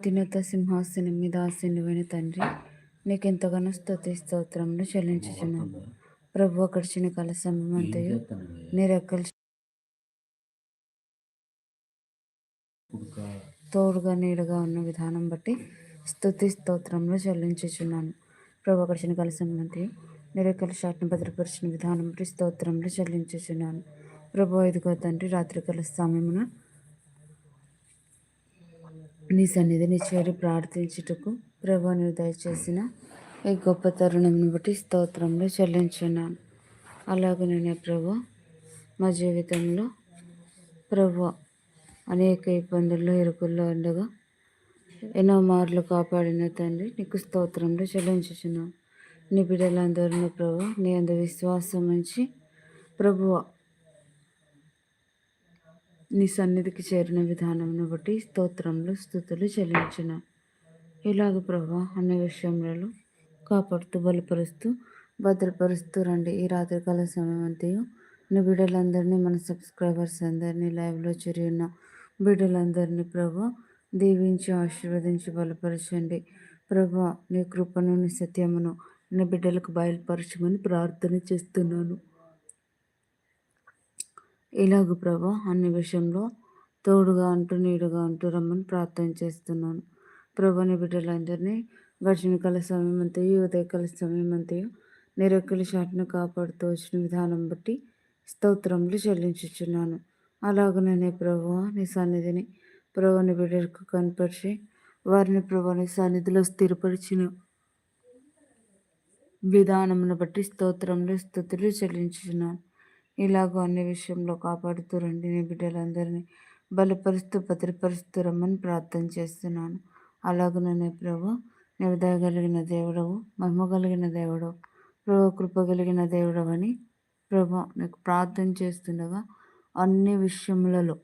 అత్యున్నత సింహాసనం మీద ఆసీనువైన తండ్రి నీకెంతగానో స్తుతి స్తోత్రములు చెల్లించుచున్నాను ప్రభు గడిచిన కాల సమయం అంతయు నీ రెక్కలు తోడుగా నీడుగా ఉన్న విధానం బట్టి స్తుతి స్తోత్రములు చెల్లించుచున్నాను. ప్రభు గడిచిన కాల సమయం అంతయు నీ రెక్కల షాట్ను భద్రపరిచిన విధానం బట్టి స్తోత్రములు చెల్లించుచున్నాను. ప్రభు ఇదిగో తండ్రి రాత్రికాల సమయమున నీ సన్నిధిని చేరి ప్రార్థించుటకు ప్రభు నువ్వు దయచేసిన ఈ గొప్ప తరుణంను బట్టి స్తోత్రంలో చెల్లించున్నాను. అలాగనే ప్రభు మా జీవితంలో ప్రభు అనేక ఇబ్బందుల్లో ఇరుకుల్లో ఉండగా ఎన్నో మార్లు కాపాడిన తండ్రి నీకు స్తోత్రంలో చెల్లించుచున్నాను. నీ బిడ్డలందరినీ ప్రభు నీ అందు విశ్వాసం ఉంచి ప్రభువ నీ సన్నిధికి చేరిన విధానంను బట్టి స్తోత్రములు స్థుతులు చెల్లించిన. ఇలాగ ప్రభా అన్ని విషయములలో కాపాడుతూ బలపరుస్తూ భద్రపరుస్తూ రండి. ఈ రాత్రికాల సమయం అంతయు నీ బిడ్డలందరినీ మన సబ్స్క్రైబర్స్ అందరినీ లైవ్లో చేరి ఉన్న బిడ్డలందరినీ ప్రభా దీవించి ఆశీర్వదించి బలపరచండి. ప్రభా నీ కృపను నీ సత్యమును నీ బిడ్డలకు బయలుపరచమని ప్రార్థన చేస్తున్నాను. ఇలాగ ప్రభా అన్ని విషయంలో తోడుగా అంటూ నీడుగా అంటూ రమ్మని ప్రార్థన చేస్తున్నాను. ప్రభాని బిడ్డలందరినీ గడిచిన కల సమయం అంతయు ఉదయకాల సమయం అంతయు నిరక్కల షాట్ను కాపాడుతూ వచ్చిన విధానం బట్టి స్తోత్రములు చెల్లించుచున్నాను. అలాగనే ప్రభు నీ సన్నిధిని ప్రభుని బిడ్డలకు కనపరిచి వారిని ప్రభుని సన్నిధిలో స్థిరపరిచిన విధానమును బట్టి స్తోత్రములు స్థుతులు చెల్లించుచున్నాను. ఇలాగో అన్ని విషయంలో కాపాడుతూ రండి. నీ బిడ్డలందరినీ బలపరుస్తూ భద్రపరుస్తూ రమ్మని ప్రార్థన చేస్తున్నాను. అలాగనే ప్రభు నీవు దయగలిగిన దేవుడవు మహిమ కలిగిన దేవుడవు ప్రభు కృప కలిగిన దేవుడవని ప్రభు నీకు ప్రార్థన చేస్తుండగా అన్ని విషయములలో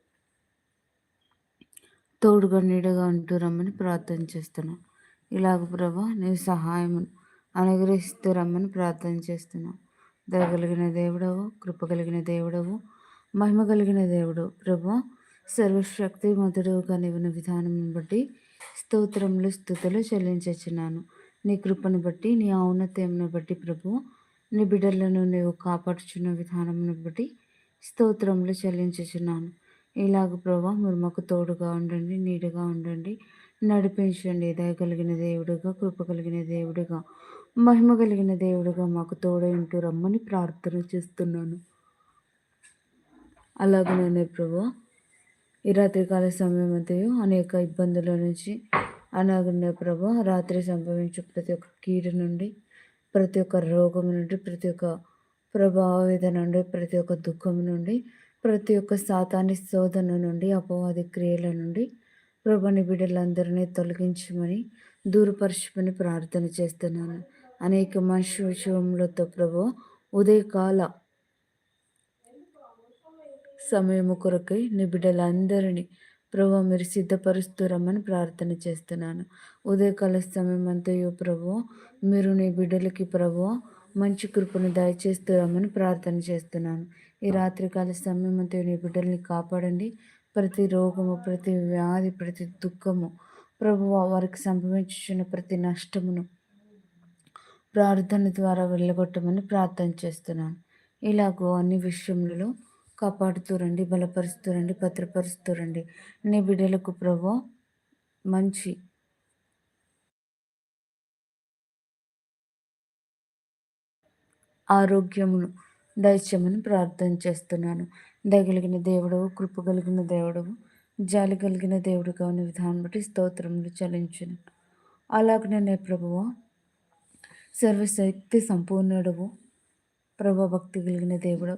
తోడుగా నీడగా ఉంటూ రమ్మని ప్రార్థన చేస్తున్నాను. ఇలాగ ప్రభు నీ సహాయం అనుగ్రహిస్తూ రమ్మని ప్రార్థన చేస్తున్నాను. దయగలిగిన దేవుడవు కృప కలిగిన దేవుడవు మహిమ కలిగిన దేవుడు. ప్రభు సర్వశక్తి మధుడుగా నివ్వని విధానం బట్టి స్తోత్రములు స్థుతులు చెల్లించచ్చున్నాను నీ కృపను బట్టి నీ ఔన్నత్యంను బట్టి ప్రభు నీ బిడ్డలను నీవు కాపాడుచున్న విధానంను బట్టి స్తోత్రములు చెల్లించుచున్నాను. ఇలాగ ప్రభా మీరు మాకు తోడుగా ఉండండి నీడుగా ఉండండి నడిపించండి. దయగలిగిన దేవుడుగా కృప కలిగిన దేవుడుగా. మహిమ కలిగిన దేవుడుగా మాకు తోడైంటూ రమ్మని ప్రార్థన చేస్తున్నాను. అలాగనే ప్రభు ఈ రాత్రికాల సమయం అంతయు అనేక ఇబ్బందుల నుంచి అలాగనే ప్రభు రాత్రి సంభవించే ప్రతి ఒక్క కీడు నుండి ప్రతి ఒక్క రోగం నుండి ప్రతి ఒక్క ప్రభావిత నుండి ప్రతి ఒక్క దుఃఖం నుండి ప్రతి ఒక్క సాతాని శోధన నుండి అపవాది క్రియల నుండి ప్రభుని బిడ్డలందరినీ తొలగించమని దూరపరచమని ప్రార్థన చేస్తున్నాను. అనేక మనుషు విషయములతో ప్రభు ఉదయకాల సమయము కొరకై నీ బిడ్డలందరినీ ప్రభు మీరు సిద్ధపరుస్తురమ్మని ప్రార్థన చేస్తున్నాను. ఉదయకాల సమయం అంతయో ప్రభు మీరు నీ బిడ్డలకి ప్రభు మంచి కృపను దయచేస్తురమ్మని ప్రార్థన చేస్తున్నాను. ఈ రాత్రికాల సమయం అంతయో నీ బిడ్డల్ని కాపాడండి. ప్రతి రోగము ప్రతి వ్యాధి ప్రతి దుఃఖము ప్రభు వారికి సంభవించున్న ప్రతి నష్టమును ప్రార్థన ద్వారా వెళ్ళగొట్టమని ప్రార్థన చేస్తున్నాను. ఇలాగో అన్ని విషయములలో కాపాడుతూ రండి బలపరుస్తూ రండి రండి నీ బిడ్డలకు ప్రభు మంచి ఆరోగ్యమును దయచేయమని ప్రార్థన చేస్తున్నాను. దయగలిగిన దేవుడవు కృప కలిగిన దేవుడవు జాలి కలిగిన దేవుడు కాని విధానం బట్టి స్తోత్రములు చలించను అలాగనే ప్రభువా సర్వశక్తి సంపూర్ణుడవు. భక్తి కలిగిన దేవుడు.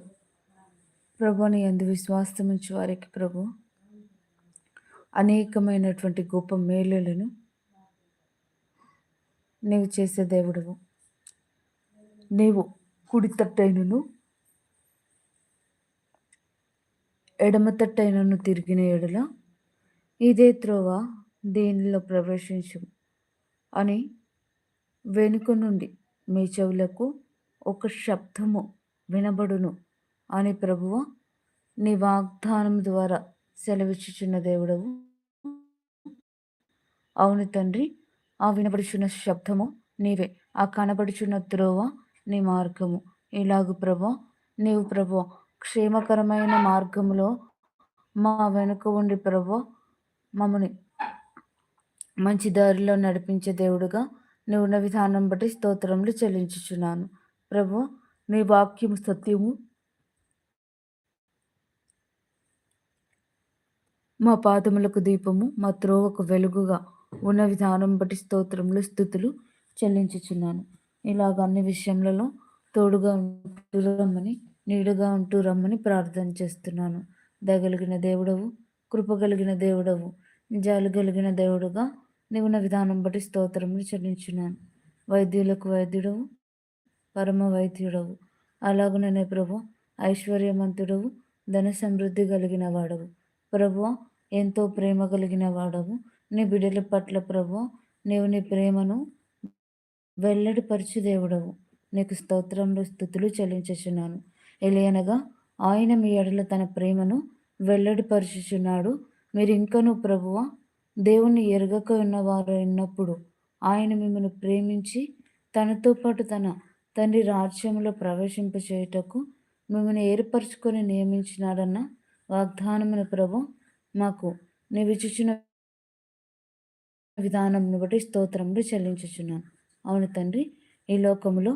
ప్రభుని ఎందు విశ్వాసమించి వారికి ప్రభు. అనేకమైనటువంటి గొప్ప మేలులను నీవు చేసే దేవుడవు. నీవు కుడి తట్టైనను ఎడమ తట్టైనను తిరిగిన ఎడల ఇదే త్రోవ దేనిలో ప్రవేశించు అని వెనుక నుండి మీ చెవులకు ఒక శబ్దము వినబడును అని ప్రభువ నీ వాగ్దానం ద్వారా సెలవిచ్చుచున్న దేవుడవు. అవును తండ్రి ఆ వినబడుచున్న శబ్దము నీవే ఆ కనబడుచున్న త్రోవ నీ మార్గము. ఇలాగు ప్రభా నీవు ప్రభు క్షేమకరమైన మార్గంలో మా వెనుక ఉండి ప్రభు మమ్మని మంచి దారిలో నడిపించే దేవుడుగా ఉన్న విధానం బట్టి స్తోత్రములు చెల్లించుచున్నాను. ప్రభు నీ వాక్యము సత్యము. మా పాదములకు దీపము మా త్రోవకు వెలుగుగా ఉన్న విధానం బట్టి స్తోత్రములు స్థుతులు చెల్లించుచున్నాను. ఇలాగ అన్ని విషయములలో తోడుగా ఉంటూ రమ్మని నీడుగా ఉంటూ రమ్మని ప్రార్థన చేస్తున్నాను. దగలిగిన దేవుడవు కృప కలిగిన దేవుడవు నిజాలు కలిగిన దేవుడుగా నీవున్న విధానం బట్టి స్తోత్రములు చెల్లించున్నాను. వైద్యులకు వైద్యుడవు పరమ వైద్యుడవు అలాగుననే ప్రభు ఐశ్వర్యవంతుడవు ధన సమృద్ధి కలిగిన వాడవు. ప్రభు ఎంతో ప్రేమ కలిగిన వాడవు. నీ బిడ్డల పట్ల ప్రభు నీవు నీ ప్రేమను వెల్లడిపరచు దేవుడవు. నీకు స్తోత్రంలో స్థుతులు చెల్లించుచున్నాను. ఎలియనగా ఆయన మీ ఎడల తన ప్రేమను వెల్లడిపరుచుచున్నాడు. మీరు ఇంకను ప్రభువ దేవుణ్ణి ఎరగక ఉన్నవారు ఉన్నప్పుడు ఆయన మిమ్మల్ని ప్రేమించి తనతో పాటు తన తండ్రి రాజ్యంలో ప్రవేశింపచేయుటకు మిమ్మల్ని ఏర్పరచుకొని నియమించినాడన్న వాగ్దానమున ప్రభు మాకు నివిచుచిన విధానంను బట్టి స్తోత్రములు చెల్లించుచున్నాను అవును తండ్రి ఈ లోకములో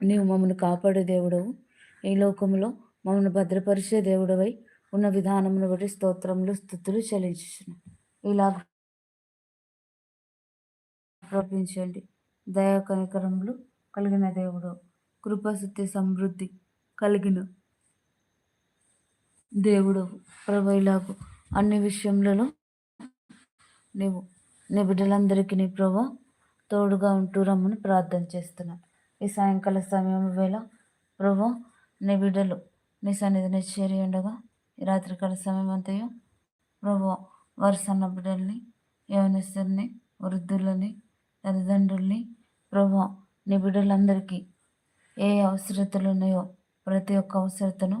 నీవు మమ్మల్ని కాపాడే దేవుడవు. ఈ లోకంలో మమ్మల్ని భద్రపరిచే దేవుడవై ఉన్న విధానమును బట్టి స్తోత్రములు స్థుతులు చెల్లించుచున్నాను ఇలా ప్రపించండి దయా కనికరములు కలిగిన దేవుడు కృపశక్తి సమృద్ధి కలిగిన దేవుడు ప్రభు అన్ని విషయములలో నీవు నీ బిడ్డలందరికీ నీ ప్రభు తోడుగా ఉంటూ రమ్మని ప్రార్థన చేస్తున్నాను. ఈ సాయంకాల సమయం వేళ ప్రభు నీ బిడ్డలు నీ సన్నిధిని చేరి ఉండగా ఈ రాత్రికాల సమయం అంతయో ప్రభు వారి సన్న బిడ్డల్ని యవనస్తుల్ని వృద్ధులని తల్లిదండ్రుల్ని ప్రభు నీ బిడ్డలందరికీ ఏ అవసరతలు ఉన్నాయో ప్రతి ఒక్క అవసరతను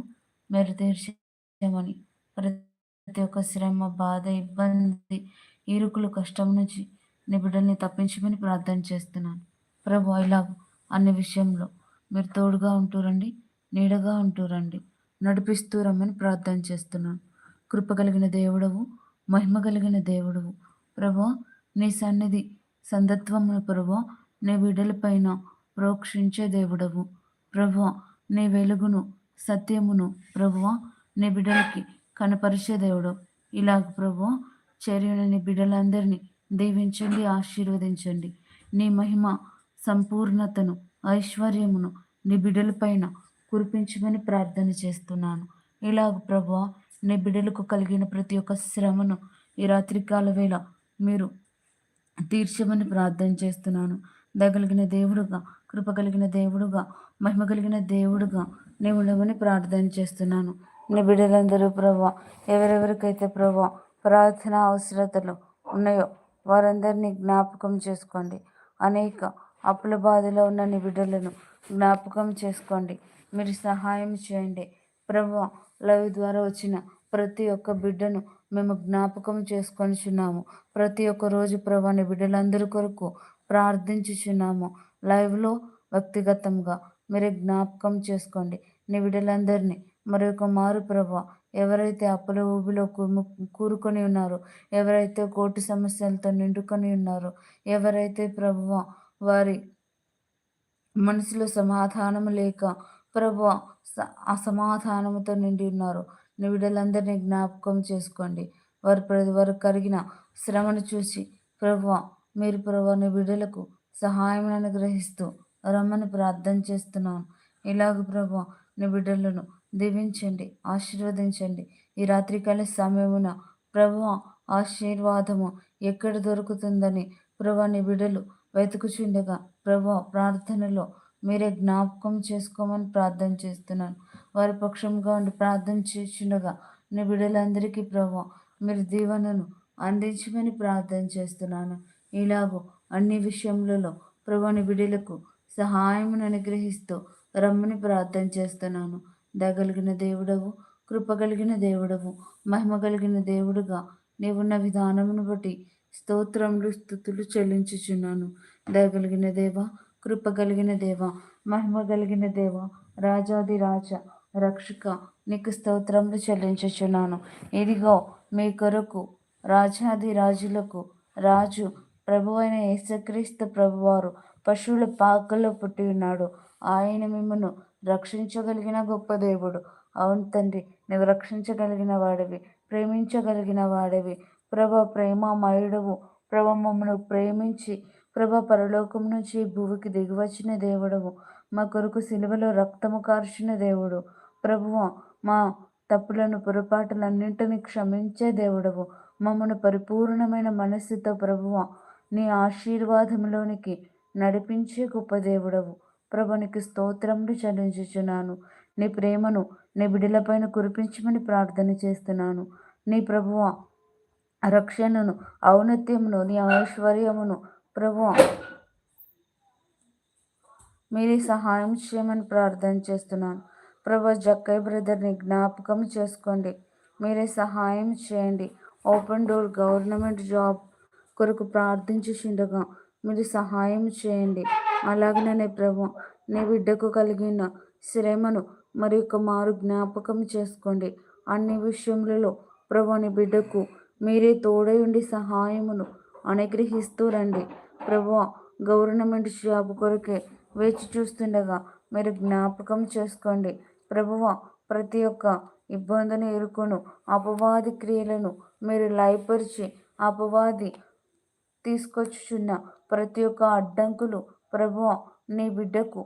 మీరు తీర్చేమని ప్రతి ఒక్క శ్రమ బాధ ఇబ్బంది ఇరుకులు కష్టం నుంచి నీ బిడ్డల్ని తప్పించమని ప్రార్థన చేస్తున్నాను. ప్రభు ఇలా అన్ని విషయంలో మీరు తోడుగా ఉంటూరండి నీడగా ఉంటూరండి నడిపిస్తూ రమ్మని ప్రార్థన చేస్తున్నాను. కృప కలిగిన దేవుడవు మహిమ కలిగిన దేవుడు. ప్రభా నీ సన్నిధి సందత్వమును ప్రభా నీ బిడ్డలపైన ప్రోక్షించే దేవుడవు. ప్రభా నీ వెలుగును సత్యమును ప్రభువ నీ బిడ్డలకి కనపరిచే దేవుడు. ఇలాగ ప్రభు చేరిన నీ బిడ్డలందరినీ దీవించండి ఆశీర్వదించండి. నీ మహిమ సంపూర్ణతను ఐశ్వర్యమును నీ బిడ్డలపైన కురిపించమని ప్రార్థన చేస్తున్నాను. ఇలాగ ప్రభు నీ బిడ్డలకు కలిగిన ప్రతి ఒక్క శ్రమను ఈ రాత్రికాల వేళ మీరు తీర్చమని ప్రార్థన చేస్తున్నాను. దగలిగిన దేవుడుగా కృప కలిగిన దేవుడుగా మహిమ కలిగిన దేవుడుగా నీవు ఉండమని ప్రార్థన చేస్తున్నాను. నీ బిడ్డలందరూ ప్రభా ఎవరెవరికైతే ప్రభా ప్రార్థన అవసరతలు ఉన్నాయో వారందరినీ జ్ఞాపకం చేసుకోండి. అనేక అప్పుల బాధలో ఉన్న నీ బిడ్డలను జ్ఞాపకం చేసుకోండి. మీరు సహాయం చేయండి. ప్రభా లైవ్ ద్వారా వచ్చిన ప్రతి ఒక్క బిడ్డను మేము జ్ఞాపకం చేసుకొనిచున్నాము ప్రతి ఒక్క రోజు ప్రభాని బిడ్డలందరి కొరకు ప్రార్థించుచున్నాము లైవ్లో వ్యక్తిగతంగా మీరు జ్ఞాపకం చేసుకోండి. నీ బిడ్డలందరినీ మరి ఒక మారు ప్రభా ఎవరైతే అప్పుల ఊబిలో కూరుకొని ఉన్నారో ఎవరైతే కోర్టు సమస్యలతో నిండుకొని ఉన్నారో ఎవరైతే ప్రభు వారి మనసులో సమాధానం లేక ప్రభు అసమాధానంతో నిండి ఉన్నారు నీ బిడ్డలందరినీ జ్ఞాపకం చేసుకోండి. వారు ప్రతి వారు కరిగిన శ్రమను చూసి ప్రభు మీరు ప్రభు నీ బిడ్డలకు సహాయం అనుగ్రహిస్తూ రమ్మని ప్రార్థన చేస్తున్నాను. ఇలాగ ప్రభు నీ బిడ్డలను దీవించండి ఆశీర్వదించండి. ఈ రాత్రికాల సమయమున ప్రభు ఆశీర్వాదము ఎక్కడ దొరుకుతుందని ప్రభు నీ బిడ్డలు వెతుకుచుండగా ప్రభు ప్రార్థనలో మీరే జ్ఞాపకం చేసుకోమని ప్రార్థన చేస్తున్నాను. వారి పక్షంగా ఉండి ప్రార్థన చేస్తుండగా నీ బిడ్డలందరికీ ప్రభు మీరు దీవెనను అందించమని ప్రార్థన చేస్తున్నాను. ఇలాగో అన్ని విషయములలో ప్రభుని బిడ్డలకు సహాయమును అనుగ్రహిస్తూ రమ్మని ప్రార్థన చేస్తున్నాను. దగలిగిన దేవుడవు కృప కలిగిన దేవుడవు మహిమ కలిగిన దేవుడుగా నీవున్న విధానమును బట్టి స్తోత్రములు స్థుతులు చెల్లించుచున్నాను. దయగలిగిన దేవ కృప కలిగిన దేవ మహిమ కలిగిన దేవ రాజాది రాజా రక్షక నీకు స్తోత్రములు చెల్లించుచున్నాను. ఇదిగో మీ కొరకు రాజాది రాజులకు రాజు ప్రభు అయిన యేసక్రీస్తు ప్రభువారు పశువుల పాకల్లో పుట్టి ఉన్నాడు. ఆయన మిమ్మను రక్షించగలిగిన గొప్ప దేవుడు. అవును తండ్రి నువ్వు రక్షించగలిగిన వాడివి ప్రేమించగలిగిన వాడివి. ప్రభ ప్రేమమయుడవు. ప్రభ మమ్మను ప్రేమించి ప్రభ పరలోకం నుంచి భూమికి దిగివచ్చిన దేవుడవు. మా కొరకు సిలువలో రక్తము కార్చిన దేవుడు. ప్రభువ మా తప్పులను పొరపాటులన్నింటినీ క్షమించే దేవుడవు. మమ్మను పరిపూర్ణమైన మనస్సుతో ప్రభువ నీ ఆశీర్వాదంలోనికి నడిపించే గొప్ప దేవుడవు. ప్రభునికి స్తోత్రములు చెల్లించుచున్నాను. నీ ప్రేమను నీ బిడిలపైన కురిపించమని ప్రార్థన చేస్తున్నాను. నీ ప్రభువ రక్షణను ఔన్నత్యమును నీ ఐశ్వర్యమును ప్రభువ మీరే సహాయం చేయమని ప్రార్థన చేస్తున్నాను. ప్రభు జక్కయ్య బ్రదర్ని జ్ఞాపకం చేసుకోండి. మీరే సహాయం చేయండి. ఓపెన్ డోర్ గవర్నమెంట్ జాబ్ కొరకు ప్రార్థించుచుండగా మీరు సహాయం చేయండి. అలాగనే ప్రభు నీ బిడ్డకు కలిగిన శ్రమను మరి ఒక మారు జ్ఞాపకం చేసుకోండి. అన్ని విషయములలో ప్రభు నీ బిడ్డకు మీరే తోడై ఉండి సహాయమును అనుగ్రహిస్తూ రండి. ప్రభు గవర్నమెంట్ జాబ్ కొరకే వేచి చూస్తుండగా మీరు జ్ఞాపకం చేసుకోండి. ప్రభువ ప్రతి ఒక్క ఇబ్బందిని ఎరుకును. అపవాది క్రియలను మీరు లయపరిచి అపవాది తీసుకొచ్చుచున్న ప్రతి ఒక్క అడ్డంకులు ప్రభు నీ బిడ్డకు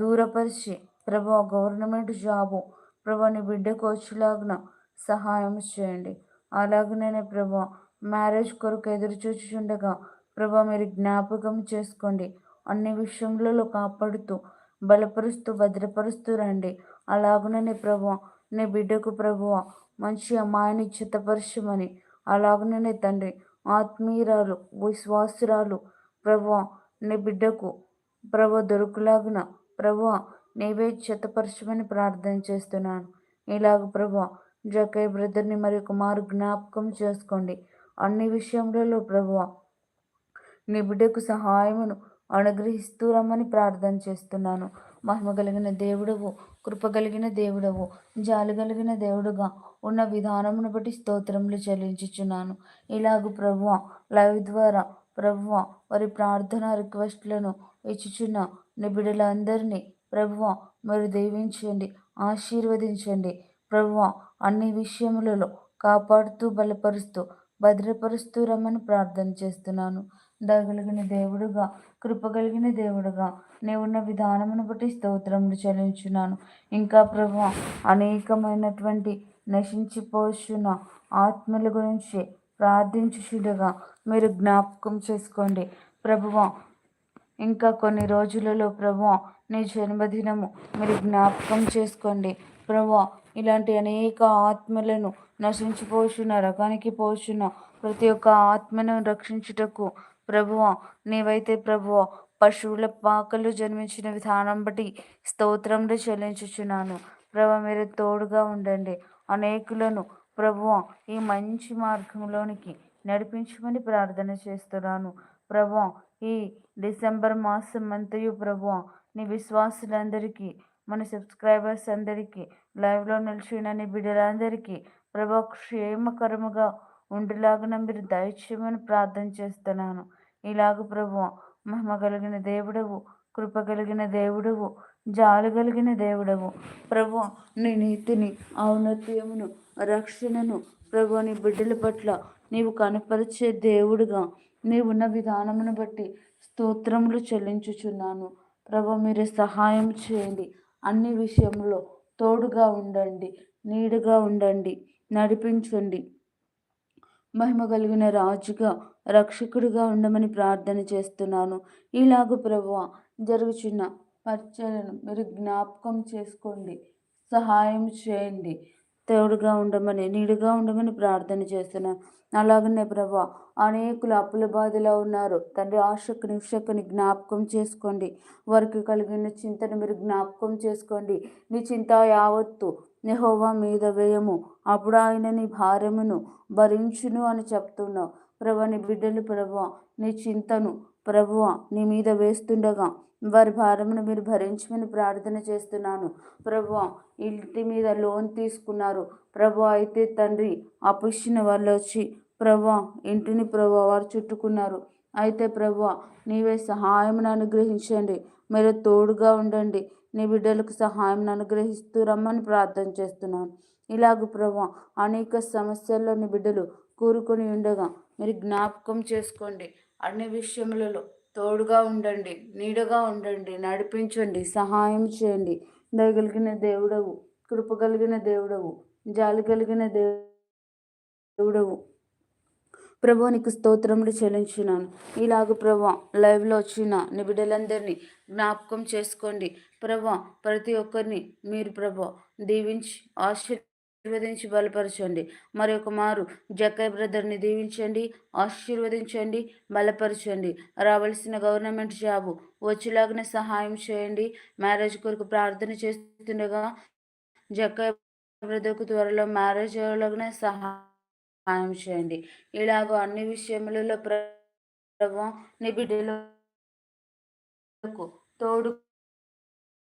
దూరపరిచి ప్రభు గవర్నమెంట్ జాబు ప్రభు నీ బిడ్డకు వచ్చేలాగిన సహాయం చేయండి. అలాగనే ప్రభు మ్యారేజ్ కొరకు ఎదురు చూచుచుండగా ప్రభు మీరు జ్ఞాపకం చేసుకోండి. అన్ని విషయములలో కాపాడుతూ బలపరుస్తూ భద్రపరుస్తూ రండి. అలాగుననే ప్రభు నీ బిడ్డకు ప్రభువ మంచి అమ్మాయిని చిత్తపరచమని. అలాగుననే తండ్రి ఆత్మీయురాలు విశ్వాసురాలు ప్రభు నీ బిడ్డకు ప్రభు దొరుకులాగున ప్రభు నీవే చిత్తపరచమని ప్రార్థన చేస్తున్నాను. ఇలాగ ప్రభు జకై బ్రదర్ని మరి కుమారు జ్ఞాపకం చేసుకోండి. అన్ని విషయంలో ప్రభు నీ బిడ్డకు సహాయమును అనుగ్రహిస్తూ రమ్మని ప్రార్థన చేస్తున్నాను. మహిమ కలిగిన దేవుడవు కృప కలిగిన దేవుడవు జాలి కలిగిన దేవుడుగా ఉన్న విధానమును బట్టి స్తోత్రములు చెల్లించుచున్నాను. ఇలాగ ప్రభు లైవ్ ద్వారా ప్రభు వారి ప్రార్థన రిక్వెస్ట్లను ఇచ్చుచున్న నిబిడలందరినీ ప్రభు మీరు దీవించండి ఆశీర్వదించండి. ప్రభువ అన్ని విషయములలో కాపాడుతూ బలపరుస్తూ భద్రపరుస్తూ రమ్మని ప్రార్థన చేస్తున్నాను. దయగలిగిన దేవుడుగా కృపగలిగిన దేవుడుగా నీవున్న విధానమును బట్టి స్తోత్రములు చెల్లించున్నాను ఇంకా ప్రభు అనేకమైనటువంటి నశించిపోచున్న ఆత్మల గురించి ప్రార్థించుచుడగా మీరు జ్ఞాపకం చేసుకోండి. ప్రభువ ఇంకా కొన్ని రోజులలో ప్రభు నీ జన్మదినము మీరు జ్ఞాపకం చేసుకోండి. ప్రభు ఇలాంటి అనేక ఆత్మలను నశించిపోచున్న రకానికి పోచున్న ప్రతి ఒక్క ఆత్మను రక్షించుటకు ప్రభువ నీవైతే ప్రభువ పశువుల పాకలు జన్మించిన విధానం బట్టి స్తోత్రంలో చెల్లించుచున్నాను. ప్రభు మీరు తోడుగా ఉండండి. అనేకులను ప్రభువ ఈ మంచి మార్గంలోనికి నడిపించమని ప్రార్థన చేస్తున్నాను. ప్రభు ఈ డిసెంబర్ మాసం అంతయు ప్రభు నీ విశ్వాసులందరికీ మన సబ్స్క్రైబర్స్ అందరికీ లైవ్లో నిలిచిన నీ బిడ్డలందరికీ ప్రభు క్షేమకరముగా ఉండేలాగా మీరు దయచేయమని ప్రార్థన చేస్తున్నాను. ఇలాగ ప్రభు మహిమ కలిగిన దేవుడవు కృప కలిగిన దేవుడవు జాలు కలిగిన దేవుడవు. ప్రభు నీ నీతిని ఔన్నత్యమును రక్షణను ప్రభు నీ బిడ్డల పట్ల నీవు కనపరిచే దేవుడుగా నీవున్న విధానమును బట్టి స్తోత్రములు చెల్లించుచున్నాను. ప్రభు మీరు సహాయం చేయండి. అన్ని విషయంలో తోడుగా ఉండండి నీడుగా ఉండండి నడిపించండి. మహిమ కలిగిన రాజుగా రక్షకుడిగా ఉండమని ప్రార్థన చేస్తున్నాను. ఇలాగ ప్రభు జరుగుచున్న పరిచయలను మీరు జ్ఞాపకం చేసుకోండి. సహాయం చేయండి. తోడుగా ఉండమని నీడుగా ఉండమని ప్రార్థన చేస్తున్నాను. అలాగనే ప్రభా అనేకులు అప్పుల బాధలో ఉన్నారు. తండ్రి ఆశకు నిక్షకుని జ్ఞాపకం చేసుకోండి. వారికి కలిగిన చింతను మీరు జ్ఞాపకం చేసుకోండి. నీ చింత యావత్తు నెహోవా మీద వేయము అప్పుడు ఆయన నీ భార్యమును భరించును అని చెప్తున్నావు. ప్రభా నీ బిడ్డలు ప్రభా నీ చింతను ప్రభువ నీ మీద వేస్తుండగా వారి భారమును మీరు భరించమని ప్రార్థన చేస్తున్నాను. ప్రభు ఇంటి మీద లోన్ తీసుకున్నారు. ప్రభు అయితే తండ్రి అపుష్చిన వాళ్ళు వచ్చి ప్రభు ఇంటిని ప్రభు వారు చుట్టుకున్నారు. అయితే ప్రభు నీవే సహాయమును అనుగ్రహించండి. మీరు తోడుగా ఉండండి. నీ బిడ్డలకు సహాయం అనుగ్రహిస్తూ రమ్మని ప్రార్థన చేస్తున్నాను. ఇలాగ ప్రభా అనేక సమస్యల్లో నీ బిడ్డలు కూరుకొని ఉండగా మీరు జ్ఞాపకం చేసుకోండి. అన్ని విషయములలో తోడుగా ఉండండి నీడగా ఉండండి నడిపించండి సహాయం చేయండి. దయగలిగిన దేవుడవు కృప కలిగిన దేవుడవు జాలి కలిగిన దేవుడవు. ప్రభు నీకు స్తోత్రములు చెల్లించున్నాను ఇలాగ ప్రభు లైవ్లో వచ్చిన నీ బిడ్డలందరినీ జ్ఞాపకం చేసుకోండి. ప్రభు ప్రతి ఒక్కరిని మీరు ప్రభు దీవించి ఆశీర్వదించి బలపరచండి. మరి ఒక మారు జక్కయ్య బ్రదర్ని దీవించండి ఆశీర్వదించండి బలపరచండి. రావాల్సిన గవర్నమెంట్ జాబు వచ్చేలాగానే సహాయం చేయండి. మ్యారేజ్ కొరకు ప్రార్థన చేస్తుండగా జక్కయ్య బ్రదర్కు త్వరలో మ్యారేజ్ అయ్యేలాగానే సహాయం సహాయం చేయండి. ఇలాగ అన్ని విషయములలో ప్రభు నీ బిడ్డలకు తోడు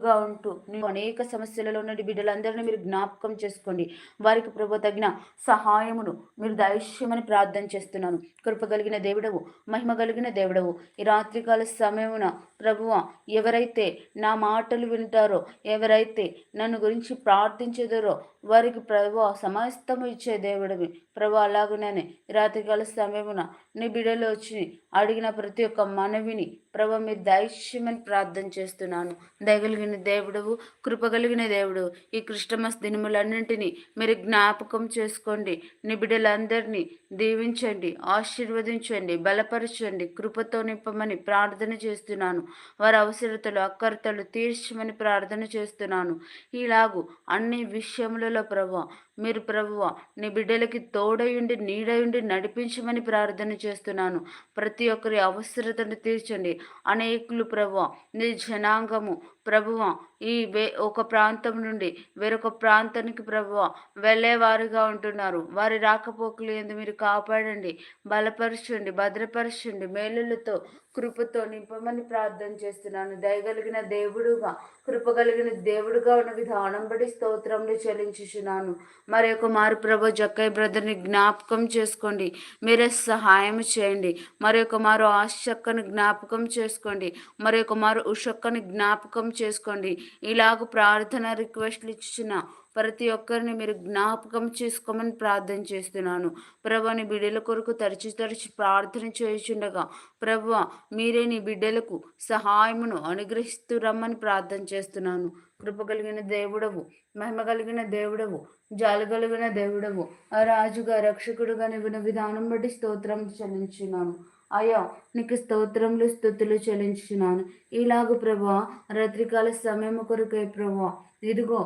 గా ఉంటూ. అనేక సమస్యలలో ఉన్న బిడ్డలందరినీ మీరు జ్ఞాపకం చేసుకోండి. వారికి ప్రభు తగిన సహాయమును మీరు దైశ్యమని ప్రార్థన చేస్తున్నాను. కృప కలిగిన దేవుడవు మహిమ కలిగిన దేవుడవు. ఈ రాత్రికాల సమయమున ప్రభువ ఎవరైతే నా మాటలు వింటారో ఎవరైతే నన్ను గురించి ప్రార్థించేదారో వారికి ప్రభు సమస్తము ఇచ్చే దేవుడవి. ప్రభు అలాగునే రాత్రికాల సమయమున నీ బిడలో వచ్చి అడిగిన ప్రతి ఒక్క మనవిని ప్రభా మీరు దైశ్యమని ప్రార్థన చేస్తున్నాను. దయగలిగిన దేవుడవు కృపగలిగిన దేవుడు ఈ క్రిస్టమస్ దినములన్నింటినీ మీరు జ్ఞాపకం చేసుకోండి. నీ బిడ్డలందరినీ దీవించండి ఆశీర్వదించండి బలపరచండి కృపతో నింపమని ప్రార్థన చేస్తున్నాను. వారి అవసరతలు అక్కరతలు తీర్చమని ప్రార్థన చేస్తున్నాను. ఇలాగూ అన్ని విషయములలో ప్రభా మీరు ప్రభువ నీ బిడ్డలకి తోడయుండి నీడయుండి నడిపించమని ప్రార్థన చేస్తున్నాను. ప్రతి ఒక్కరి అవసరతను తీర్చండి. అనేకులు ప్రభువ నీ జనాంగము ప్రభువ ఈ వే ఒక ప్రాంతం నుండి వేరొక ప్రాంతానికి ప్రభువ వెళ్ళేవారుగా ఉంటున్నారు. వారి రాకపోకలు ఎందు మీరు కాపాడండి బలపరచండి భద్రపరచండి మేలులతో కృపతో నింపమని ప్రార్థన చేస్తున్నాను. దయగలిగిన దేవుడుగా కృపగలిగిన దేవుడుగా ఉన్న విధానం బట్టి స్తోత్రంలో చెల్లించుచున్నాను. మరి ఒక మారు ప్రభు జక్కయ్య బ్రదర్ని జ్ఞాపకం చేసుకోండి. మీరే సహాయం చేయండి. మరి ఒక మారు ఆశక్కను జ్ఞాపకం చేసుకోండి. మరి ఒక మారు ఉషక్కని జ్ఞాపకం చేసుకోండి. ఇలాగ ప్రార్థన రిక్వెస్ట్లు ఇచ్చిన ప్రతి ఒక్కరిని మీరు జ్ఞాపకం చేసుకోమని ప్రార్థన చేస్తున్నాను. ప్రభు నీ బిడ్డల కొరకు తరచి తరచి ప్రార్థన చేయుచుండగా ప్రభు మీరే నీ బిడ్డలకు సహాయమును అనుగ్రహిస్తూ రమ్మని ప్రార్థన చేస్తున్నాను. కృప కలిగిన దేవుడవు మహిమ కలిగిన దేవుడవు జాలగలిగిన దేవుడవు ఆ రాజుగా రక్షకుడుగా నివ్విన విధానం బట్టి స్తోత్రం చెల్లించున్నాను అయ్యా నీకు స్తోత్రములు స్థుతులు చెల్లించున్నాను ఇలాగ ప్రభా రాత్రికాల సమయం కొరకై ప్రభా ఇదిగో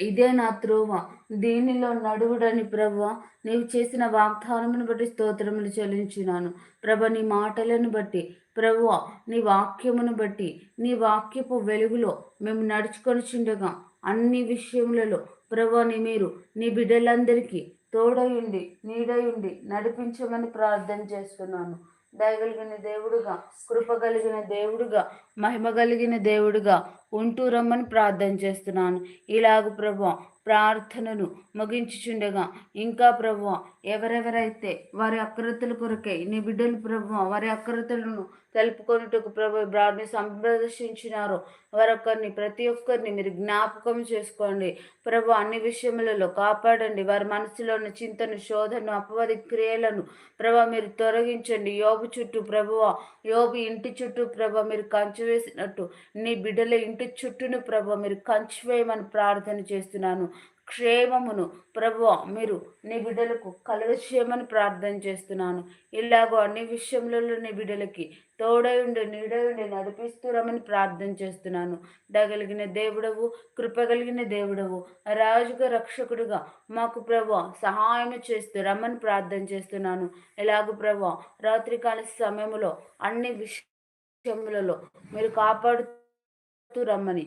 ఇదే నా త్రోవ. దీనిలో నడువుడని ప్రభ నీవు చేసిన వాగ్దానమును బట్టి స్తోత్రములు చెల్లించినాను ప్రభ నీ మాటలను బట్టి ప్రభు నీ వాక్యమును బట్టి నీ వాక్యపు వెలుగులో మేము నడుచుకొని చుండగా అన్ని విషయములలో ప్రభాని మీరు నీ బిడ్డలందరికీ తోడయుండి నీడయుండి నడిపించమని ప్రార్థన చేస్తున్నాను. దయగలిగిన దేవుడుగా కృప కలిగిన దేవుడుగా మహిమ కలిగిన దేవుడుగా ఉంటూ రమ్మని ప్రార్థన చేస్తున్నాను. ఇలాగ ప్రభు ప్రార్థనను ముగించుచుండగా ఇంకా ప్రభు ఎవరెవరైతే వారి అక్రతల కొరకై నీ బిడ్డలు ప్రభు వారి అక్రతలను తెలుపుకొనుటకు ప్రభు బ్రాడ్ని సంప్రదర్శించినారు వారొక్కరిని ప్రతి ఒక్కరిని మీరు జ్ఞాపకం చేసుకోండి. ప్రభు అన్ని విషయములలో కాపాడండి. వారి మనసులో ఉన్న చింతను శోధను అపవాది క్రియలను ప్రభా మీరు తొలగించండి. యోబు చుట్టూ ప్రభువ యోబు ఇంటి చుట్టూ ప్రభ మీరు కంచు వేసినట్టు నీ బిడ్డల ఇంటి చుట్టూను ప్రభ మీరు కంచు వేయమని ప్రార్థన చేస్తున్నాను. క్షేమమును ప్రభు మీరు నీ బిడ్డలకు కలగచేయమని ప్రార్థన చేస్తున్నాను. ఇలాగో అన్ని విషయంలో నీ బిడ్డలకి తోడై ఉండి నీడై ఉండి నడిపిస్తురమని ప్రార్థన చేస్తున్నాను. దగలిగిన దేవుడవు కృపగలిగిన దేవుడవు రాజుగా రక్షకుడుగా మాకు ప్రభు సహాయం చేస్తూ రమ్మని ప్రార్థన చేస్తున్నాను. ఇలాగ ప్రభు రాత్రికాల సమయంలో అన్ని విషయములలో మీరు కాపాడుతూ రమ్మని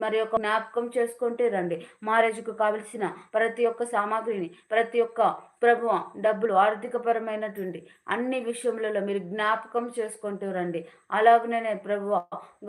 మరి యొక్క జ్ఞాపకం చేసుకుంటే రండి. మ్యారేజ్కు కావలసిన ప్రతి ఒక్క సామాగ్రిని ప్రతి ఒక్క ప్రభు డబ్బులు ఆర్థికపరమైనటువంటి అన్ని విషయములలో మీరు జ్ఞాపకం చేసుకుంటూ రండి. అలాగనే ప్రభు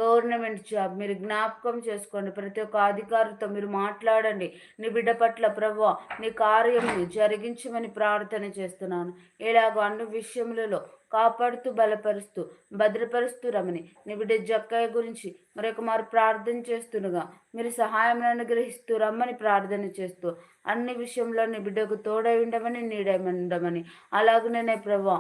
గవర్నమెంట్ జాబ్ మీరు జ్ఞాపకం చేసుకోండి. ప్రతి ఒక్క అధికారితో మీరు మాట్లాడండి. నీ బిడ్డ పట్ల ప్రభు నీ కార్యం జరిగించమని ప్రార్థన చేస్తున్నాను. ఇలాగో అన్ని విషయములలో కాపాడుతూ బలపరుస్తూ భద్రపరుస్తూ రమని నీ బిడ్డ జక్కయ్య గురించి మరొక మారు ప్రార్థన చేస్తుండగా మీరు సహాయం అనుగ్రహిస్తూ రమ్మని ప్రార్థన చేస్తూ అన్ని విషయంలో నీ బిడ్డకు తోడై ఉండమని నీడై ఉండమని. అలాగనే ప్రభా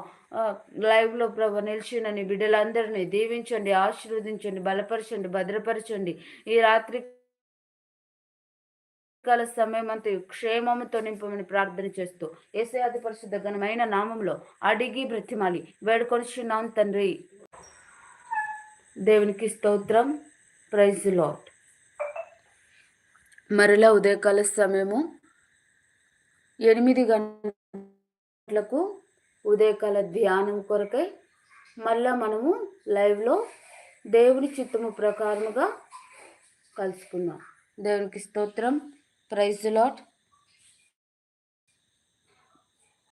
లైవ్లో ప్రభ నిలిచిన నీ బిడ్డలందరినీ దీవించండి ఆశీర్వదించండి బలపరచండి భద్రపరచండి. ఈ రాత్రి కాల సమయం అంతా క్షేమముతో నింపమని ప్రార్థన చేస్తూ ఏసయాది పరిశుద్ధ ఘనమైన నామంలో అడిగి బ్రతిమాలి వేడుకొనిచున్నాం తండ్రి. దేవునికి స్తోత్రం. ప్రైజ్ లాట్ మరలా ఉదయకాల సమయము ఎనిమిది గంటలకు ఉదయకాల ధ్యానం కొరకై మళ్ళా మనము లైవ్లో దేవుని చిత్తము ప్రకారముగా కలుసుకుందాం. దేవునికి స్తోత్రం. Praise lot